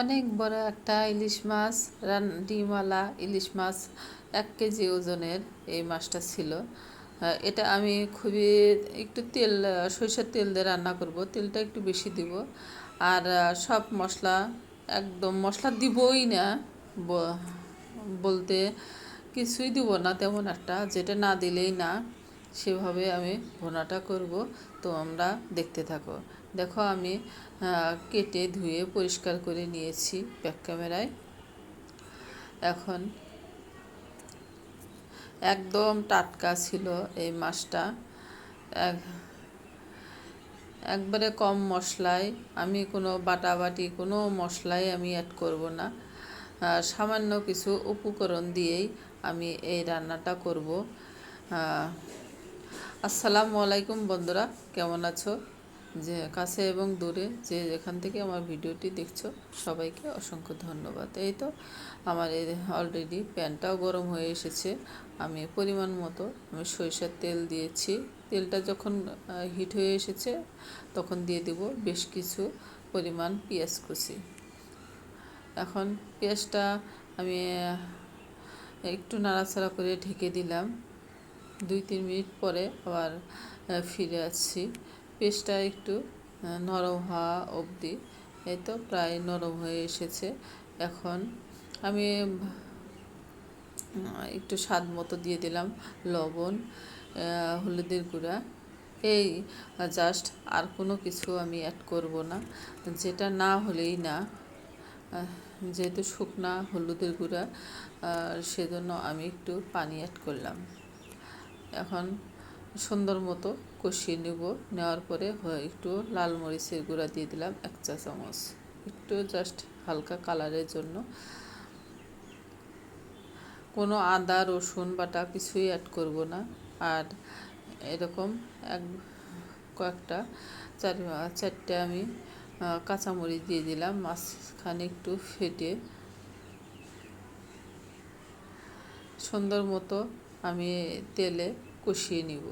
অনেক বড় একটা ইলিশ মাছ, রান, ডিমওয়ালা ইলিশ মাছ এক কেজি ওজনের এই মাছটা ছিল। এটা আমি খুবই একটু তেল, সরিষার তেল দিয়ে রান্না করব। তেলটা একটু বেশি দিব। আর সব মশলা একদম মশলা দিবই না বলতে কিছুই দিব না তেমন একটা, যেটা না দিলেই না। সেভাবে আমি ভুনাটা করব, তো আমরা দেখতে থাকো। দেখো আমি কেটে ধুয়ে পরিষ্কার করে নিয়েছি ব্যাক ক্যামেরায় এখন একদম টাটকা ছিল এই মাছটা। এক, একবারে কম মশলায়, আমি কোনো বাটাবাটি, কোনো মশলাই আমি অ্যাড করব না। সামান্য কিছু উপকরণ দিয়েই আমি এই রান্নাটা করব। আসসালামু আলাইকুম বন্ধুরা, কেমন আছো? যে কাছে এবং দূরে যে যেখান থেকে আমার ভিডিওটি দেখছ, সবাইকে অসংখ্য ধন্যবাদ। এই তো, আমার এই অলরেডি প্যানটাও গরম হয়ে এসেছে। আমি পরিমাণ মতো, আমি সরিষার তেল দিয়েছি। তেলটা যখন হিট হয়ে এসেছে, তখন দিয়ে দেব বেশ কিছু পরিমাণ পেঁয়াজ কুচি। এখন পেঁয়াজটা আমি একটু নাড়াচাড়া করে ঢেকে দিলাম। দুই তিন মিনিট পরে আবার ফিরে আসছি। পেস্টটা একটু নরম হওয়া অবধি। এই তো প্রায় নরম হয়ে এসেছে। এখন আমি একটু স্বাদ মতো দিয়ে দিলাম লবণ হলুদের গুঁড়া। এই, জাস্ট আর কোনো কিছু আমি অ্যাড করব না। যেটা না হলেই না। যেহেতু শুকনা হলুদের গুঁড়া সেজন্য আমি একটু পানি অ্যাড করলাম। এখন সুন্দর মতো কষিয়ে নেব। নেওয়ার পরে একটু লাল মরিচের গুঁড়া দিয়ে দিলাম এক চা চামচ। একটু জাস্ট হালকা কালারের জন্য। কোনো আদা, রসুন, বাটা কিছুই অ্যাড করব না। আর এরকম এক, কয়েকটা চার, চারটে আমি কাঁচামরিচ দিয়ে দিলাম। মাঝখানে একটু ফেটে সুন্দর মতো আমি তেলে কষিয়ে নিব।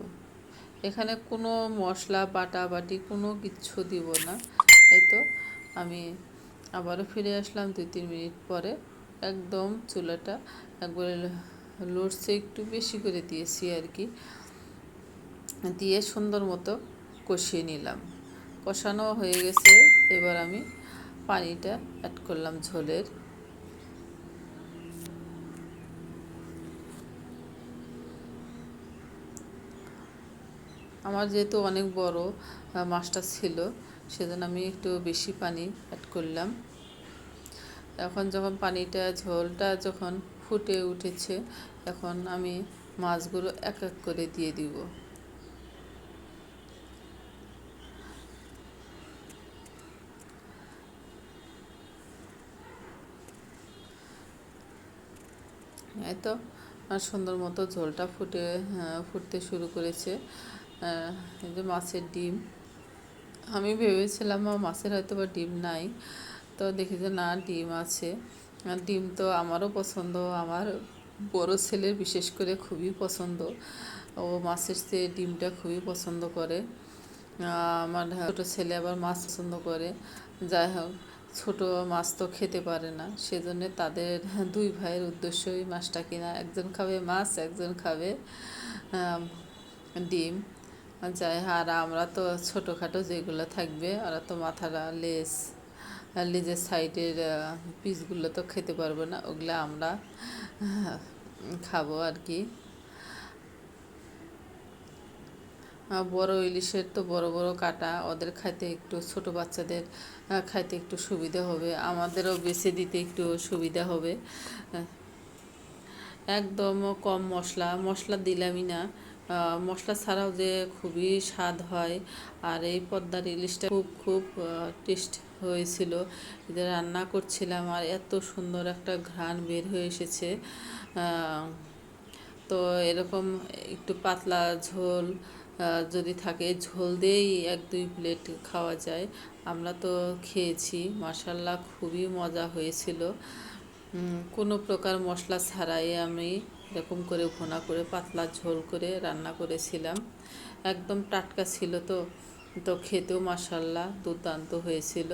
এখানে কোনো মশলা, বাটা, বাটি কোনো কিচ্ছু দিব না। এই তো আমি আবারও ফিরে আসলাম দুই, তিন মিনিট পরে। একদম চুলাটা একবারে লড়ছে, একটু বেশি করে দিয়েছি আর কি। দিয়ে সুন্দর মতো কষিয়ে নিলাম। কষানো হয়ে গেছে। এবার আমি পানিটা অ্যাড করলাম ঝোলের। আমার যেহেতু অনেক বড় মাছটা ছিল, সেজন্য আমি একটু বেশি পানি অ্যাড করলাম। এখন যখন পানিটা, ঝোলটা যখন ফুটে উঠেছে, এখন আমি মাছগুলো এক এক করে দিয়ে দিব। এই তো সুন্দর মতো ঝোলটা ফুটে ফুটতে শুরু করেছে। এই মাছের ডিম। আমি ভেবেছিলাম মাছের হয়তো বা ডিম নাই। তো দেখি যে না, ডিম আছে। ডিম তো আমারও পছন্দ। আমার বড় ছেলের বিশেষ করে খুবই পছন্দ। ও মাছের চেয়ে ডিমটা খুবই পছন্দ করে। আমার ছোটো ছেলে আবার মাছ পছন্দ করে। যাই হোক, ছোটো মাছ তো খেতে পারে না। সেজন্য তাদের দুই ভাইয়ের উদ্দেশ্যই মাছটা কিনা। একজন খাবে মাছ, একজন খাবে ডিম। যাই আর আমরা তো ছোটোখাটো যেগুলো থাকবে, ওরা তো মাথারা লেস লেজের সাইডের পিসগুলো তো খেতে পারব না, ওগুলো আমরা খাব আর কি। বড় ইলিশের তো বড় বড় কাটা, ওদের খাইতে একটু, ছোট বাচ্চাদের খাইতে একটু সুবিধা হবে, আমাদেরও বেছে দিতে একটু সুবিধা হবে। একদম কম মশলা মশলা দিলামই না। মশলা ছাড়াও যে খুবই স্বাদ হয়, আর এই পদ্মার ইলিশটা খুব খুব টেস্ট হয়েছিল। যে রান্না করছিলাম আর এত সুন্দর একটা ঘ্রাণ বের হয়ে এসেছে। তো এরকম একটু পাতলা ঝোল যদি থাকে, ঝোল দিয়েই এক, দুই প্লেট খাওয়া যায়। আমরা তো খেয়েছি মাসাল্লাহ খুবই মজা হয়েছিল। কোনো প্রকার মশলা ছাড়াই আমি এরকম করে ভুনা করে, পাতলা ঝোল করে রান্না করেছিলাম। একদম টাটকা ছিল তো তো খেতেও মাসাল্লাহ দুর্দান্ত হয়েছিল।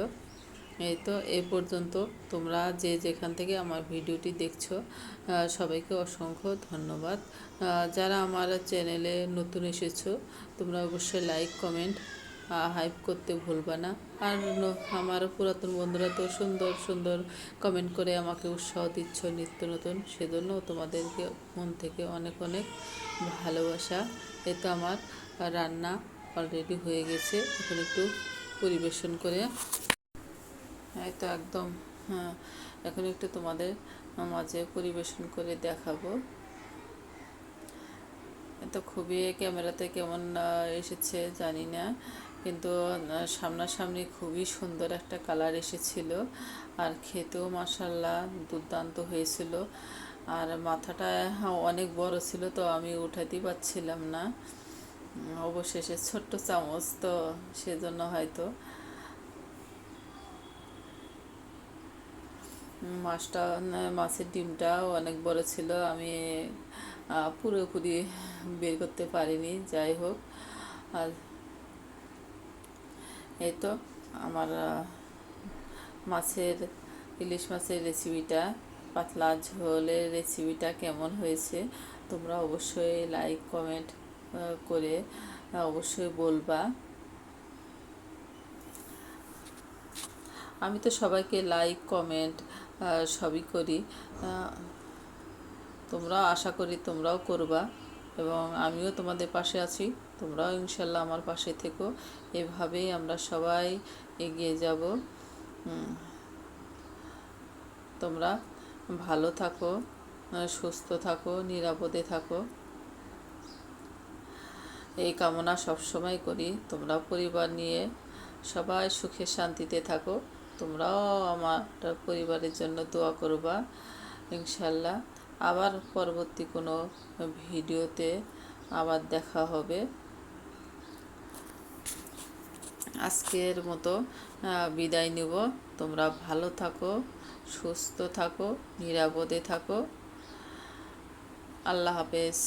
এই তো, এ পর্যন্ত তোমরা যে যেখান থেকে আমার ভিডিওটি দেখছ সবাইকে অসংখ্য ধন্যবাদ। যারা আমার চ্যানেলে নতুন এসেছ, তোমরা অবশ্যই লাইক, কমেন্ট হাইপ করতে ভুলবা না। আর আমার পুরাতন বন্ধুরা তো সুন্দর সুন্দর কমেন্ট করে আমাকে উৎসাহ দিচ্ছ নিত্য নতুন। সেজন্য তোমাদেরকে মন থেকে অনেক অনেক ভালোবাসা। এ তো আমার রান্না অলরেডি হয়ে গেছে। এখন একটু পরিবেশন করে। তো একদম হ্যাঁ এখন একটু তোমাদের মাঝে পরিবেশন করে দেখাবো। তো খুবই ক্যামেরাতে কেমন এসেছে জানি না। কিন্তু সামনাসামনি খুবই সুন্দর একটা কালার এসেছিল। আর খেতেও মাসাল্লাহ দুর্দান্ত হয়েছিল। আর মাথাটা অনেক বড় ছিল, তো আমি উঠাতেই পারছিলাম না। অবশেষে ছোট্ট চামচ তো সেজন্য হয়তো। মাছটা, মাছের ডিমটা অনেক বড় ছিল, আমি পুরোপুরি বের করতে পারিনি, যাই হোক। আর এই তো আমার মাছের, ইলিশ মাছের রেসিপিটা পাতলা ঝোলের রেসিপিটা কেমন হয়েছে, তোমরা অবশ্যই লাইক কমেন্ট করে অবশ্যই বলবা। আমি তো সবাইকে লাইক কমেন্ট সবই করি। তোমরাও আশা করি তোমরাও করবা এবং আমিও তোমাদের পাশে আছি। তোমরাও ইনশাল্লাহ আমার পাশে থেকো। এভাবেই আমরা সবাই এগিয়ে যাব। তোমরা ভালো থাকো সুস্থ থাকো, নিরাপদে থাকো। এই কামনা সবসময় করি। তোমরা পরিবার নিয়ে সবাই সুখে শান্তিতে থাকো। তোমরাও আমার পরিবারের জন্য দোয়া করবা। ইনশাল্লাহ আবার পরবর্তী কোনো ভিডিওতে আবার দেখা হবে। আজকের মতো বিদায় নেব। তোমরা ভালো থাকো সুস্থ থাকো নিরাপদে থাকো। আল্লাহ হাফেজ।